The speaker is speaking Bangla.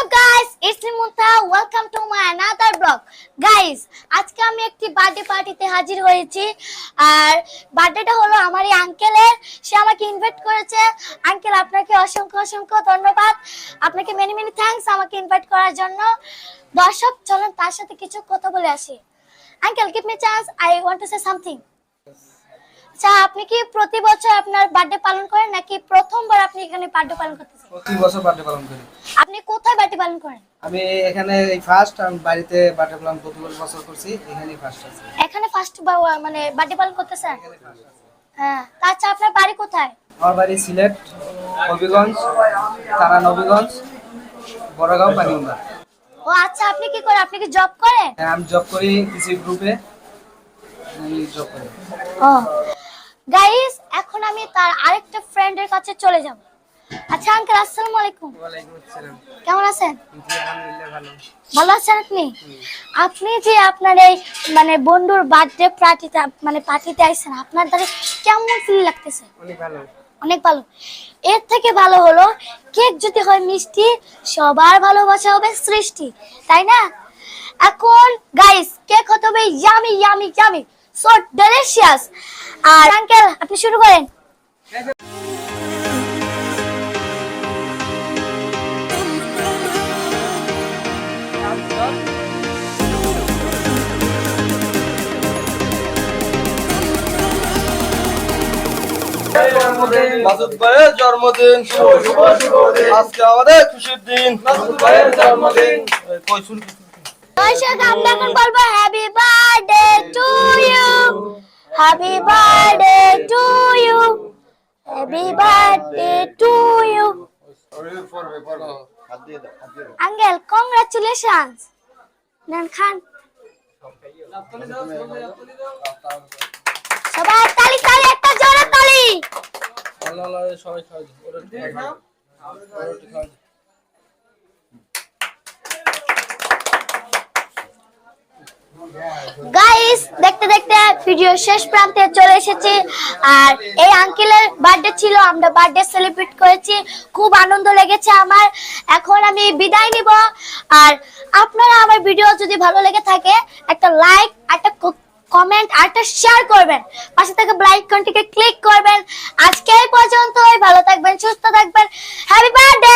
Up guys it's me Munta welcome to my another blog guys আজকে আমি একটি বার্থডে পার্টিতে হাজির হয়েছি। আর বার্থডেটা হলো আমার এই আঙ্কেলের সে আমাকে ইনভাইট করেছে। আঙ্কেল আপনাকে অসংখ্য অসংখ্য ধন্যবাদ। আপনাকে মেনি মেনি থ্যাঙ্কস আমাকে ইনভাইট করার জন্য। দর্শক, চলুন তার সাথে কিছু কথা বলে আসি। Uncle give me chance I want to say something আচ্ছা আপনি কি প্রতি বছর আপনার বার্থডে পালন করেন নাকি প্রথমবার আপনি এখানে বার্থডে পালন করতেছেন প্রতি বছর বার্থডে পালন করি। আপনি কোথায় বার্থডে পালন করেন? আমি এখানে এই ফার্স্ট আমি বাড়িতে বার্থডে পালন প্রতি বছর করছি এখানেই ফার্স্ট আছে। এখানে ফার্স্ট মানে বার্থডে পালন করতেছেন হ্যাঁ আচ্ছা আপনার বাড়ি কোথায়? আমার বাড়ি সিলেট হবিগঞ্জ থানা নবীগঞ্জ বড়গাঁও পানিউন্দা ও আচ্ছা আপনি কি করেন আপনি কি জব করেন? হ্যাঁ আমি জব করি কৃষি গ্রুপে আমি জব করি। ও গাইস এখন আমি তার আরেকটা ফ্রেন্ডের কাছে চলে যাব। আচ্ছা আঙ্কেল আসসালামু আলাইকুম। ওয়ালাইকুম আসসালাম। কেমন আছেন? জি আলহামদুলিল্লাহ ভালো। ভালো আছেন আপনি? আপনি যে আপনার এই মানে বন্ধুর বার্থডে পার্টিতে মানে পার্টিতে আইছেন আপনার দ্বারা কেমন ফিল লাগতেছে? অনেক ভালো। অনেক ভালো। এর থেকে ভালো হলো কেক যদি হয় মিষ্টি সবার ভালোবাসা হবে সৃষ্টি তাই না? এখন গাইস কেক হতে হবে yummy yummy yummy so delicious আর আঙ্কেল আপনি শুরু করেন। মাসুদ ভাইয়ের জন্মদিন আজকে আমাদের খুশির দিন। মাসুদ ভাইয়ের জন্মদিন কই আমরা এখন বলব happy birthday to you. Happy birthday to you uncle congratulations নেন খান সবাই তালি তালি, একটা জোরে তালি সবাই খাওয়া দিন। গাইস দেখতে দেখতে ভিডিও শেষ প্রান্তে চলে এসেছি। আর এই আঙ্কেলের বার্থডে ছিল, আমরা বার্থডে সেলিব্রেট করেছি। খুব আনন্দ লেগেছে আমার। এখন আমি বিদায় নিব। আর আপনারা আমার ভিডিও যদি ভালো লেগে থাকে, একটা লাইক একটা কমেন্ট আর একটা শেয়ার করবেন। পাশে থেকে ব্লাইক কন্টিকে ক্লিক করবেন। আজকে এই পর্যন্তই। ভালো থাকবেন, সুস্থ থাকবেন। Happy birthday